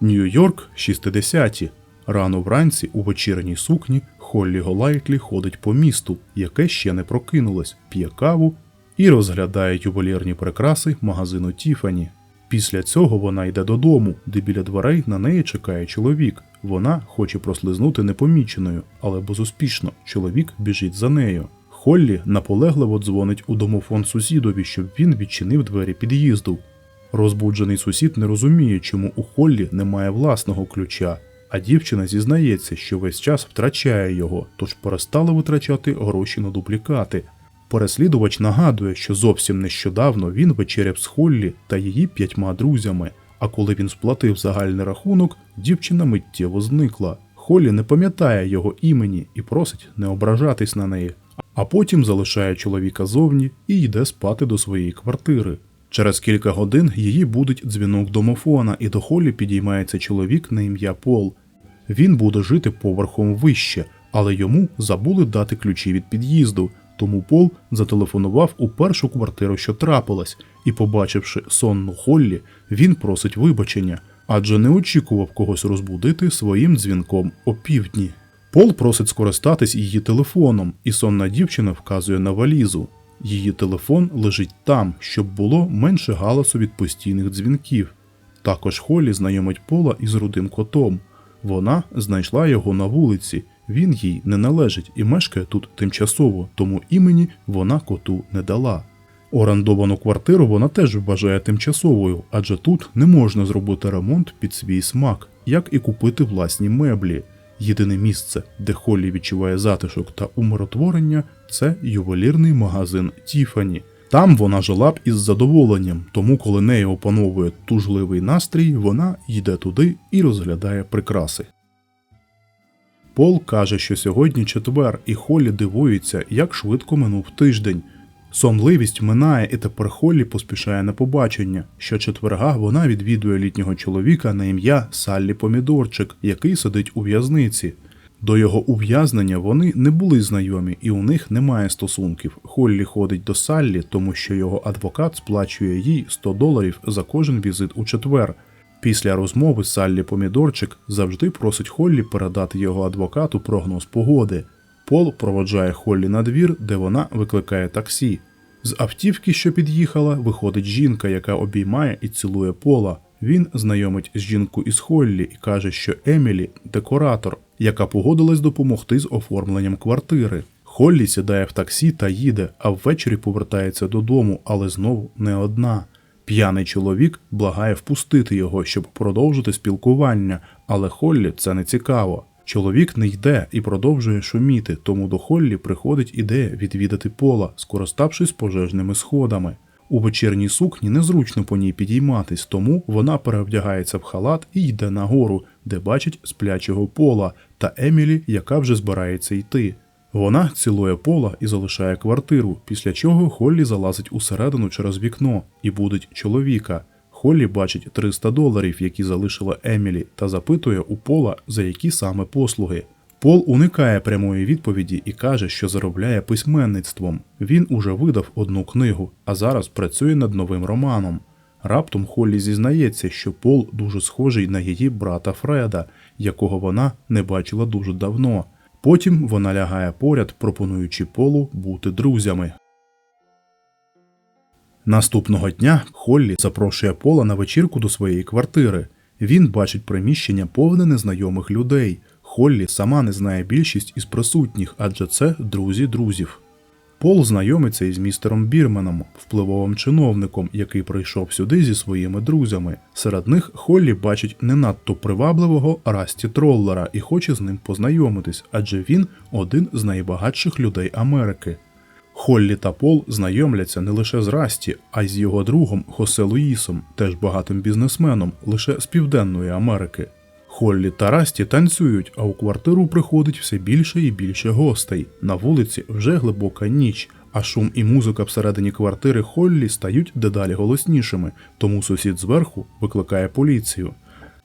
Нью-Йорк 60-ті. Рано вранці у вечірній сукні Холлі Голайтлі ходить по місту, яке ще не прокинулось, п'є каву і розглядає ювелірні прикраси магазину Тіфані. Після цього вона йде додому, де біля дверей на неї чекає чоловік. Вона хоче прослизнути непоміченою, але безуспішно чоловік біжить за нею. Холлі наполегливо дзвонить у домофон сусідові, щоб він відчинив двері під'їзду. Розбуджений сусід не розуміє, чому у Холлі немає власного ключа, а дівчина зізнається, що весь час втрачає його, тож перестала витрачати гроші на дублікати. Переслідувач нагадує, що зовсім нещодавно він вечеряв з Холлі та її п'ятьма друзями. А коли він сплатив загальний рахунок, дівчина миттєво зникла. Холлі не пам'ятає його імені і просить не ображатись на неї, а потім залишає чоловіка зовні і йде спати до своєї квартири. Через кілька годин її будить дзвінок домофона, і до Холлі підіймається чоловік на ім'я Пол. Він буде жити поверхом вище, але йому забули дати ключі від під'їзду. Тому Пол зателефонував у першу квартиру, що трапилась, і, побачивши сонну Холлі, він просить вибачення, адже не очікував когось розбудити своїм дзвінком о півдні. Пол просить скористатись її телефоном, і сонна дівчина вказує на валізу. Її телефон лежить там, щоб було менше галасу від постійних дзвінків. Також Холлі знайомить Пола із рудим котом. Вона знайшла його на вулиці. Він їй не належить і мешкає тут тимчасово, тому імені вона коту не дала. Орендовану квартиру вона теж вважає тимчасовою, адже тут не можна зробити ремонт під свій смак, як і купити власні меблі. Єдине місце, де Холлі відчуває затишок та умиротворення, це ювелірний магазин Тіфані. Там вона жила б із задоволенням, тому коли нею опановує тужливий настрій, вона йде туди і розглядає прикраси. Пол каже, що сьогодні четвер, і Холлі дивується, як швидко минув тиждень. Сонливість минає, і тепер Холлі поспішає на побачення. Щочетверга вона відвідує літнього чоловіка на ім'я Саллі Помідорчик, який сидить у в'язниці. До його ув'язнення вони не були знайомі, і у них немає стосунків. Холлі ходить до Саллі, тому що його адвокат сплачує їй 100 доларів за кожен візит у четвер. Після розмови Саллі Помідорчик завжди просить Холлі передати його адвокату прогноз погоди. Пол проводжає Холлі на двір, де вона викликає таксі. З автівки, що під'їхала, виходить жінка, яка обіймає і цілує пола. Він знайомить жінку із Холлі і каже, що Емілі декоратор, яка погодилась допомогти з оформленням квартири. Холлі сідає в таксі та їде, а ввечері повертається додому, але знову не одна. П'яний чоловік благає впустити його, щоб продовжити спілкування, але Холлі це не цікаво. Чоловік не йде і продовжує шуміти, тому до Холлі приходить ідея відвідати пола, скориставшись пожежними сходами. У вечірній сукні незручно по ній підійматись, тому вона перевдягається в халат і йде нагору, де бачить сплячого пола та Емілі, яка вже збирається йти. Вона цілує пола і залишає квартиру, після чого Холлі залазить усередину через вікно і будить чоловіка. Холлі бачить 300 доларів, які залишила Емілі, та запитує у Пола, за які саме послуги. Пол уникає прямої відповіді і каже, що заробляє письменництвом. Він уже видав одну книгу, а зараз працює над новим романом. Раптом Холлі зізнається, що Пол дуже схожий на її брата Фреда, якого вона не бачила дуже давно. Потім вона лягає поряд, пропонуючи Полу бути друзями. Наступного дня Холлі запрошує Пола на вечірку до своєї квартири. Він бачить приміщення повне незнайомих людей. Холлі сама не знає більшість із присутніх, адже це друзі друзів. Пол знайомиться із містером Бірменом, впливовим чиновником, який прийшов сюди зі своїми друзями. Серед них Холлі бачить не надто привабливого Расті Троллера і хоче з ним познайомитись, адже він один з найбагатших людей Америки. Холлі та Пол знайомляться не лише з Расті, а й з його другом Хосе Луїсом, теж багатим бізнесменом, лише з Південної Америки. Холлі та Расті танцюють, а у квартиру приходить все більше і більше гостей. На вулиці вже глибока ніч, а шум і музика всередині квартири Холлі стають дедалі голоснішими, тому сусід зверху викликає поліцію.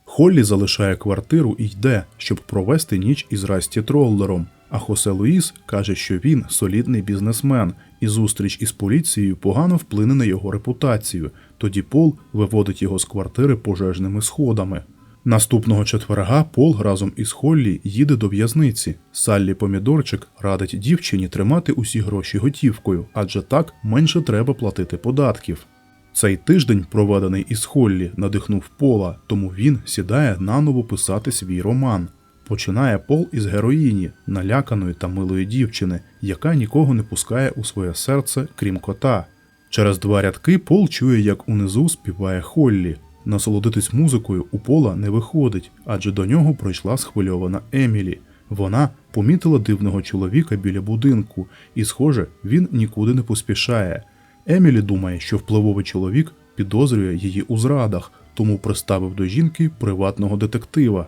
Холлі залишає квартиру і йде, щоб провести ніч із Расті Троллером. А Хосе Луїс каже, що він солідний бізнесмен, і зустріч із поліцією погано вплине на його репутацію. Тоді Пол виводить його з квартири пожежними сходами. Наступного четверга Пол разом із Холлі їде до в'язниці. Саллі Помідорчик радить дівчині тримати усі гроші готівкою, адже так менше треба платити податків. Цей тиждень, проведений із Холлі, надихнув Пола, тому він сідає наново писати свій роман. Починає Пол із героїні, наляканої та милої дівчини, яка нікого не пускає у своє серце, крім кота. Через два рядки Пол чує, як унизу співає Холлі. Насолодитись музикою у Пола не виходить, адже до нього прийшла схвильована Емілі. Вона помітила дивного чоловіка біля будинку, і, схоже, він нікуди не поспішає. Емілі думає, що впливовий чоловік підозрює її у зрадах, тому приставив до жінки приватного детектива.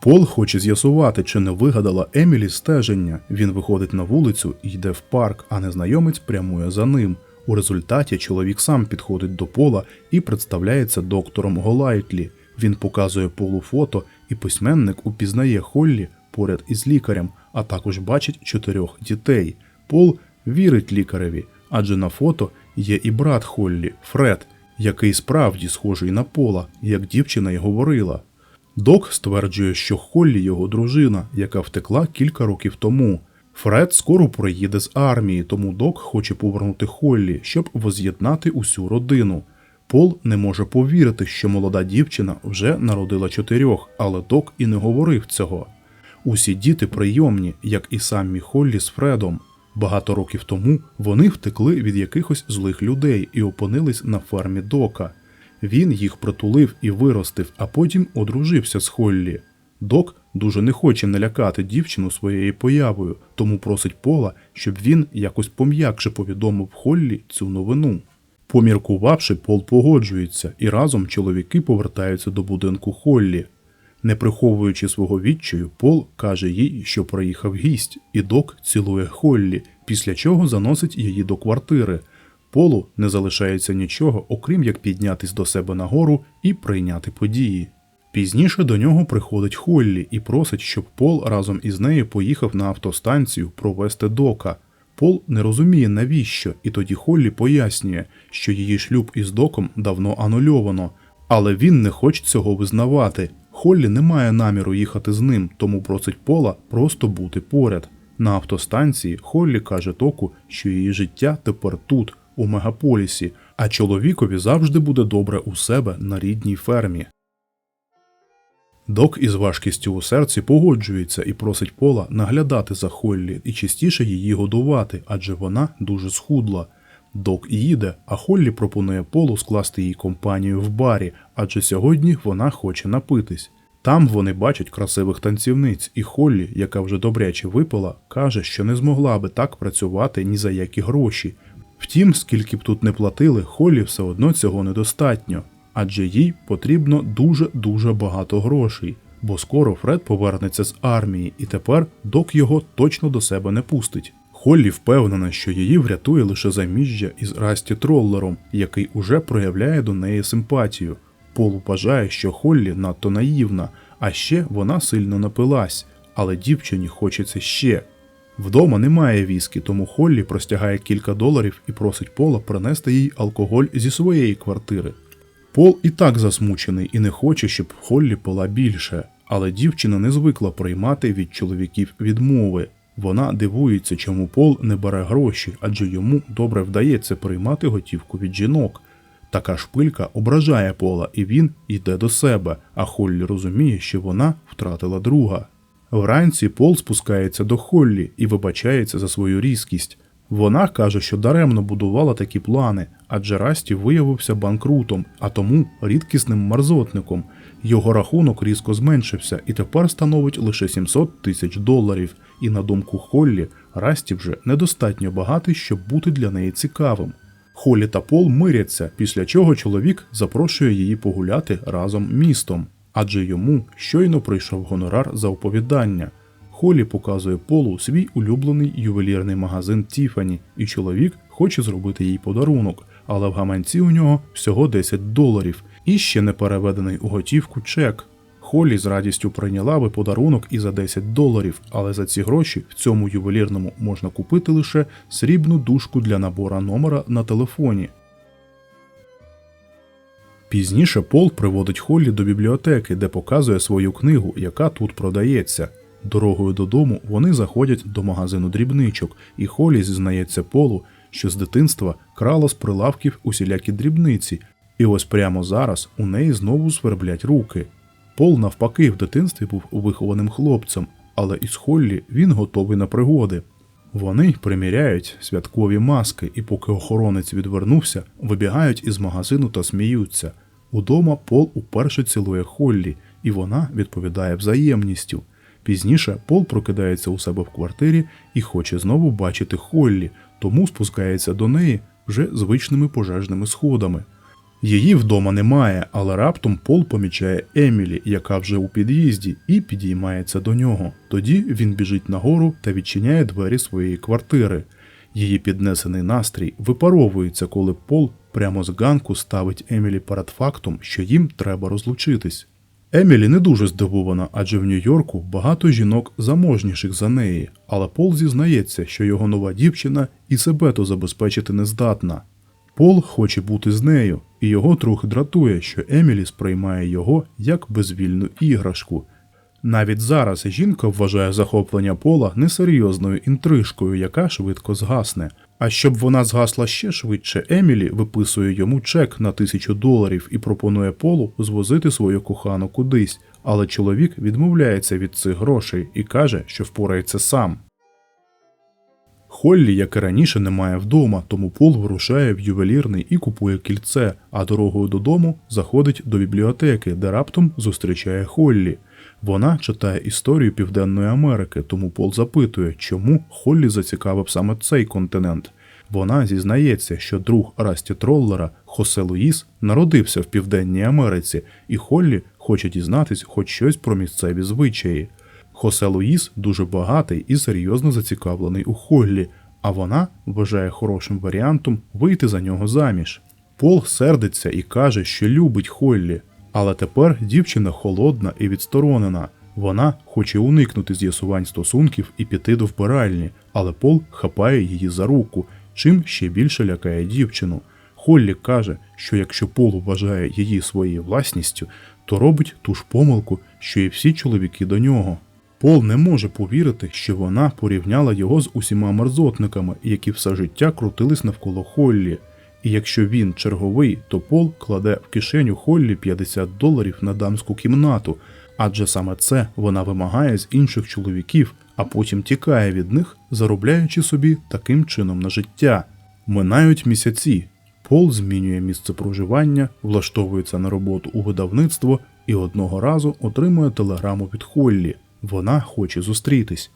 Пол хоче з'ясувати, чи не вигадала Емілі стеження. Він виходить на вулицю і йде в парк, а незнайомець прямує за ним. У результаті чоловік сам підходить до пола і представляється доктором Голайтлі. Він показує полу фото, і письменник упізнає Холлі поряд із лікарем, а також бачить чотирьох дітей. Пол вірить лікареві, адже на фото є і брат Холлі, Фред, який справді схожий на пола, як дівчина й говорила. Док стверджує, що Холлі його дружина, яка втекла кілька років тому. Фред скоро приїде з армії, тому Док хоче повернути Холлі, щоб воз'єднати усю родину. Пол не може повірити, що молода дівчина вже народила чотирьох, але Док і не говорив цього. Усі діти прийомні, як і самі Холлі з Фредом. Багато років тому вони втекли від якихось злих людей і опинились на фермі Дока. Він їх притулив і виростив, а потім одружився з Холлі. Док дуже не хоче налякати дівчину своєю появою, тому просить Пола, щоб він якось пом'якше повідомив Холлі цю новину. Поміркувавши, Пол погоджується, і разом чоловіки повертаються до будинку Холлі. Не приховуючи свого відчаю, Пол каже їй, що приїхав гість, і док цілує Холлі, після чого заносить її до квартири. Полу не залишається нічого, окрім як піднятись до себе нагору і прийняти події. Пізніше до нього приходить Холлі і просить, щоб Пол разом із нею поїхав на автостанцію провести дока. Пол не розуміє навіщо, і тоді Холлі пояснює, що її шлюб із доком давно анульовано, але він не хоче цього визнавати. Холлі не має наміру їхати з ним, тому просить Пола просто бути поряд. На автостанції Холлі каже Току, що її життя тепер тут, у мегаполісі, а чоловікові завжди буде добре у себе на рідній фермі. Док із важкістю у серці погоджується і просить Пола наглядати за Холлі і частіше її годувати, адже вона дуже схудла. Док їде, а Холлі пропонує Полу скласти їй компанію в барі, адже сьогодні вона хоче напитись. Там вони бачать красивих танцівниць, і Холлі, яка вже добряче випила, каже, що не змогла би так працювати ні за які гроші. Втім, скільки б тут не платили, Холлі все одно цього недостатньо, адже їй потрібно дуже-дуже багато грошей, бо скоро Фред повернеться з армії, і тепер док його точно до себе не пустить. Холлі впевнена, що її врятує лише заміжжя із Расті Троллером, який уже проявляє до неї симпатію. Пол вважає, що Холлі надто наївна, а ще вона сильно напилась, але дівчині хочеться ще. Вдома немає віскі, тому Холлі простягає кілька доларів і просить Пола принести їй алкоголь зі своєї квартири. Пол і так засмучений і не хоче, щоб Холлі пила більше, але дівчина не звикла приймати від чоловіків відмови. Вона дивується, чому Пол не бере гроші, адже йому добре вдається приймати готівку від жінок. Така шпилька ображає Пола, і він йде до себе, а Холлі розуміє, що вона втратила друга. Вранці Пол спускається до Холлі і вибачається за свою різкість. Вона каже, що даремно будувала такі плани, адже Расті виявився банкрутом, а тому рідкісним марзотником. Його рахунок різко зменшився і тепер становить лише 700 тисяч доларів. І на думку Холлі, Расті вже недостатньо багатий, щоб бути для неї цікавим. Холлі та Пол миряться, після чого чоловік запрошує її погуляти разом містом, адже йому щойно прийшов гонорар за оповідання. Холлі показує Полу свій улюблений ювелірний магазин Тіфані, і чоловік хоче зробити їй подарунок, але в гаманці у нього всього 10 доларів і ще не переведений у готівку чек. Холлі з радістю прийняла би подарунок і за 10 доларів, але за ці гроші в цьому ювелірному можна купити лише срібну дужку для набора номера на телефоні. Пізніше Пол приводить Холлі до бібліотеки, де показує свою книгу, яка тут продається. Дорогою додому вони заходять до магазину дрібничок, і Холлі зізнається Полу, що з дитинства крала з прилавків усілякі дрібниці, і ось прямо зараз у неї знову сверблять руки. Пол, навпаки, в дитинстві був вихованим хлопцем, але із Холлі він готовий на пригоди. Вони приміряють святкові маски, і поки охоронець відвернувся, вибігають із магазину та сміються. Удома Пол уперше цілує Холлі, і вона відповідає взаємністю. Пізніше Пол прокидається у себе в квартирі і хоче знову бачити Холлі, тому спускається до неї вже звичними пожежними сходами. Її вдома немає, але раптом Пол помічає Емілі, яка вже у під'їзді, і підіймається до нього. Тоді він біжить нагору та відчиняє двері своєї квартири. Її піднесений настрій випаровується, коли Пол прямо з ганку ставить Емілі перед фактом, що їм треба розлучитись. Емілі не дуже здивована, адже в Нью-Йорку багато жінок заможніших за неї, але Пол зізнається, що його нова дівчина і себе то забезпечити не здатна. Пол хоче бути з нею, і його трохи дратує, що Емілі сприймає його як безвільну іграшку. Навіть зараз жінка вважає захоплення Пола несерйозною інтрижкою, яка швидко згасне. А щоб вона згасла ще швидше, Емілі виписує йому чек на тисячу доларів і пропонує Полу звозити свою кохану кудись, але чоловік відмовляється від цих грошей і каже, що впорається сам. Холлі, як і раніше, немає вдома, тому Пол вирушає в ювелірний і купує кільце, а дорогою додому заходить до бібліотеки, де раптом зустрічає Холлі. Вона читає історію Південної Америки, тому Пол запитує, чому Холлі зацікавив саме цей континент. Вона зізнається, що друг Расті Троллера Хосе Луїс народився в Південній Америці, і Холлі хоче дізнатись хоч щось про місцеві звичаї. Хосе Луїс дуже багатий і серйозно зацікавлений у Холлі, а вона вважає хорошим варіантом вийти за нього заміж. Пол сердиться і каже, що любить Холлі, але тепер дівчина холодна і відсторонена. Вона хоче уникнути з'ясувань стосунків і піти до вбиральні, але Пол хапає її за руку, чим ще більше лякає дівчину. Холлі каже, що якщо Пол вважає її своєю власністю, то робить ту ж помилку, що і всі чоловіки до нього. Пол не може повірити, що вона порівняла його з усіма мерзотниками, які все життя крутились навколо Холлі. І якщо він черговий, то Пол кладе в кишеню Холлі 50 доларів на дамську кімнату, адже саме це вона вимагає з інших чоловіків, а потім тікає від них, заробляючи собі таким чином на життя. Минають місяці. Пол змінює місце проживання, влаштовується на роботу у видавництво і одного разу отримує телеграму від Холлі. Вона хоче зустрітись.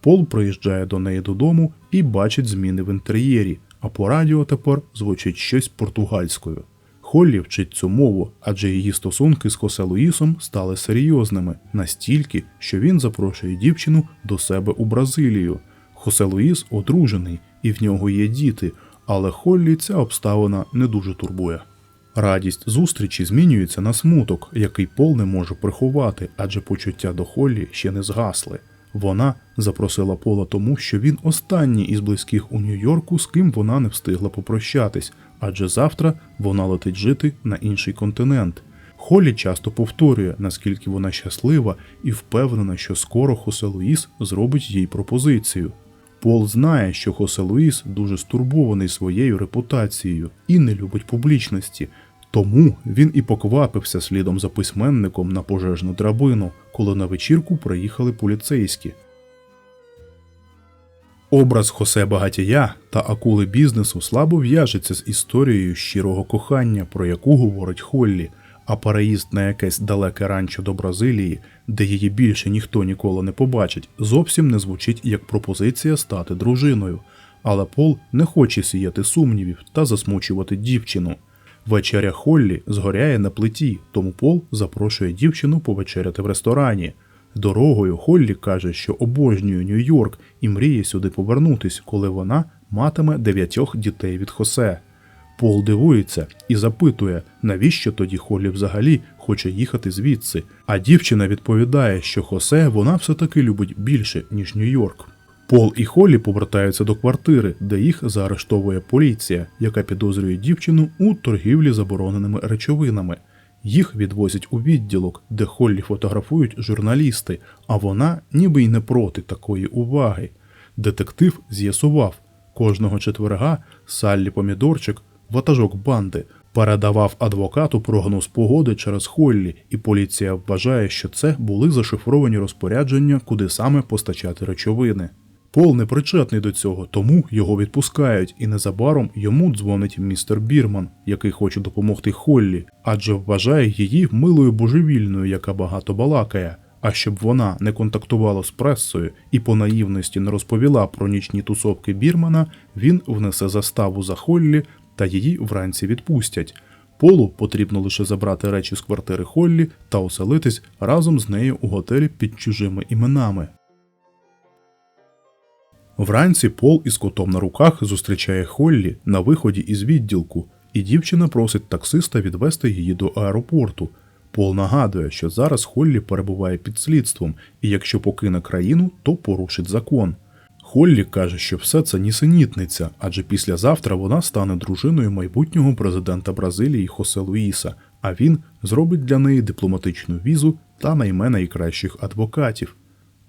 Пол приїжджає до неї додому і бачить зміни в інтер'єрі, а по радіо тепер звучить щось португальською. Холлі вчить цю мову, адже її стосунки з Хосе Луїсом стали серйозними настільки, що він запрошує дівчину до себе у Бразилію. Хосе Луїс одружений і в нього є діти, але Холлі ця обставина не дуже турбує. Радість зустрічі змінюється на смуток, який Пол не може приховати, адже почуття до Холлі ще не згасли. Вона запросила Пола тому, що він останній із близьких у Нью-Йорку, з ким вона не встигла попрощатись, адже завтра вона летить жити на інший континент. Холлі часто повторює, наскільки вона щаслива і впевнена, що скоро Хосе Луїс зробить їй пропозицію. Пол знає, що Хосе Луїс дуже стурбований своєю репутацією і не любить публічності, тому він і поквапився слідом за письменником на пожежну драбину, коли на вечірку приїхали поліцейські. Образ Хосе Багатія та акули бізнесу слабо в'яжеться з історією щирого кохання, про яку говорить Холлі, а переїзд на якесь далеке ранчо до Бразилії, де її більше ніхто ніколи не побачить, зовсім не звучить як пропозиція стати дружиною. Але Пол не хоче сіяти сумнівів та засмучувати дівчину. Вечеря Холлі згоряє на плиті, тому Пол запрошує дівчину повечеряти в ресторані. Дорогою Холлі каже, що обожнює Нью-Йорк і мріє сюди повернутись, коли вона матиме дев'ятьох дітей від Хосе. Пол дивується і запитує, навіщо тоді Холлі взагалі хоче їхати звідси. А дівчина відповідає, що Хосе вона все таки любить більше, ніж Нью-Йорк. Пол і Холлі повертаються до квартири, де їх заарештовує поліція, яка підозрює дівчину у торгівлі забороненими речовинами. Їх відвозять у відділок, де Холлі фотографують журналісти, а вона ніби й не проти такої уваги. Детектив з'ясував, кожного четверга Саллі Помідорчик, ватажок банди, передавав адвокату прогноз погоди через Холлі, і поліція вважає, що це були зашифровані розпорядження, куди саме постачати речовини. Пол не причетний до цього, тому його відпускають, і незабаром йому дзвонить містер Бірман, який хоче допомогти Холлі, адже вважає її милою божевільною, яка багато балакає. А щоб вона не контактувала з пресою і по наївності не розповіла про нічні тусовки Бірмана, він внесе заставу за Холлі та її вранці відпустять. Полу потрібно лише забрати речі з квартири Холлі та оселитись разом з нею у готелі під чужими іменами. Вранці Пол із котом на руках зустрічає Холлі на виході із відділку, і дівчина просить таксиста відвести її до аеропорту. Пол нагадує, що зараз Холлі перебуває під слідством, і якщо покине країну, то порушить закон. Холлі каже, що все це нісенітниця, адже післязавтра вона стане дружиною майбутнього президента Бразилії Хосе Луїса, а він зробить для неї дипломатичну візу та найме найкращих адвокатів.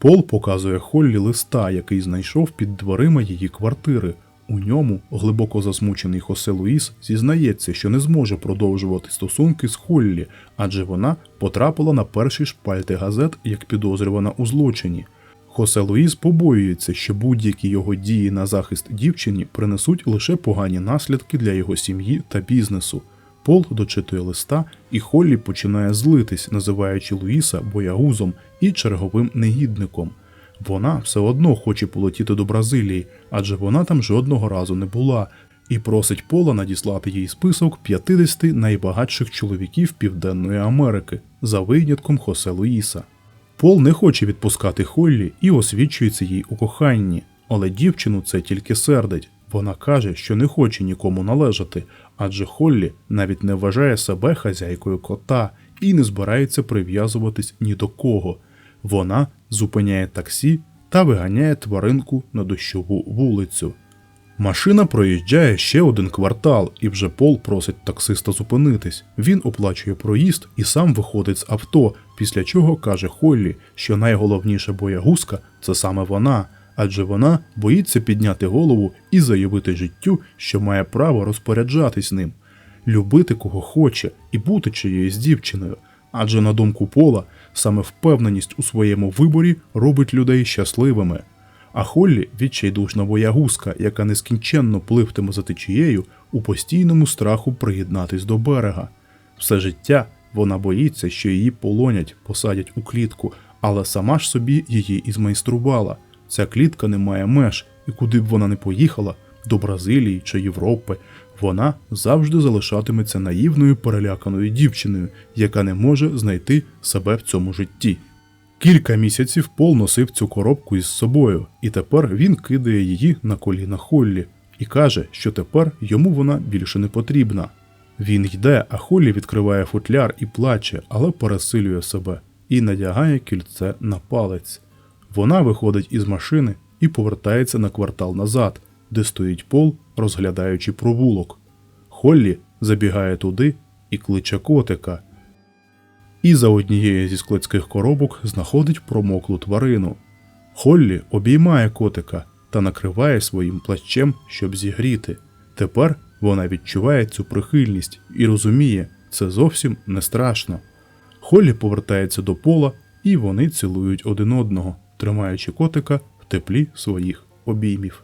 Пол показує Холлі листа, який знайшов під дверима її квартири. У ньому глибоко засмучений Хосе Луїс зізнається, що не зможе продовжувати стосунки з Холлі, адже вона потрапила на перші шпальти газет як підозрювана у злочині. Хосе Луїс побоюється, що будь-які його дії на захист дівчині принесуть лише погані наслідки для його сім'ї та бізнесу. Пол дочитує листа, і Холлі починає злитись, називаючи Луїса боягузом і черговим негідником. Вона все одно хоче полетіти до Бразилії, адже вона там жодного разу не була, і просить Пола надіслати їй список 50 найбагатших чоловіків Південної Америки за винятком Хосе Луїса. Пол не хоче відпускати Холлі і освічується їй у коханні, але дівчину це тільки сердить. Вона каже, що не хоче нікому належати, адже Холлі навіть не вважає себе хазяйкою кота і не збирається прив'язуватись ні до кого. Вона зупиняє таксі та виганяє тваринку на дощову вулицю. Машина проїжджає ще один квартал, і вже Пол просить таксиста зупинитись. Він оплачує проїзд і сам виходить з авто, після чого каже Холлі, що найголовніша боягузка це саме вона, адже вона боїться підняти голову і заявити життю, що має право розпоряджатись ним, любити кого хоче і бути чиєюсь дівчиною. Адже на думку Пола, саме впевненість у своєму виборі робить людей щасливими. А Холлі відчайдушна боягузка, яка нескінченно пливтиме за течією у постійному страху приєднатись до берега. Все життя вона боїться, що її полонять, посадять у клітку, але сама ж собі її і змайструвала. Ця клітка не має меж, і куди б вона не поїхала, до Бразилії чи Європи, вона завжди залишатиметься наївною переляканою дівчиною, яка не може знайти себе в цьому житті. Кілька місяців Пол носив цю коробку із собою, і тепер він кидає її на коліна Холлі і каже, що тепер йому вона більше не потрібна. Він йде, а Холлі відкриває футляр і плаче, але пересилює себе і надягає кільце на палець. Вона виходить із машини і повертається на квартал назад, де стоїть пол, розглядаючи провулок. Холлі забігає туди і кличе котика. І за однією зі складських коробок знаходить промоклу тварину. Холлі обіймає котика та накриває своїм плащем, щоб зігріти. Тепер вона відчуває цю прихильність і розуміє, це зовсім не страшно. Холлі повертається до пола, і вони цілують один одного, тримаючи котика в теплі своїх обіймів.